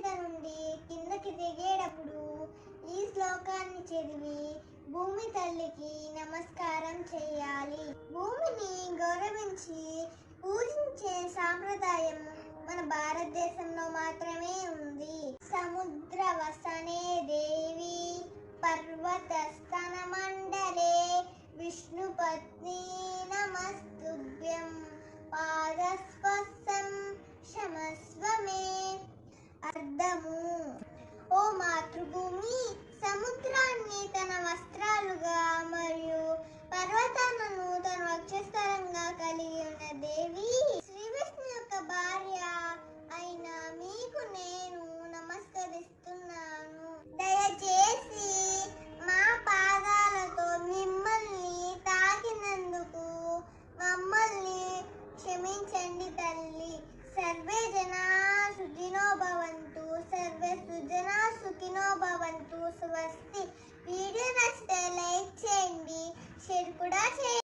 మీద నుండి కిందకి దిగేటప్పుడు ఈ శ్లోకాన్ని చదివి భూమి తల్లికి నమస్కారం చేయాలి. భూమిని గౌరవించి పూజించే సాంప్రదాయం మన భారతదేశంలో మాత్రమే ఉంది. సముద్ర వసనే దేవి పర్వత స్తన మండలే విష్ణుపత్ని నమస్తుభ్యం. భూమి సముద్రాన్ని స్వస్తి వీడియో నచ్చితే లైక్ చేయండి షేర్ కూడా చేయండి.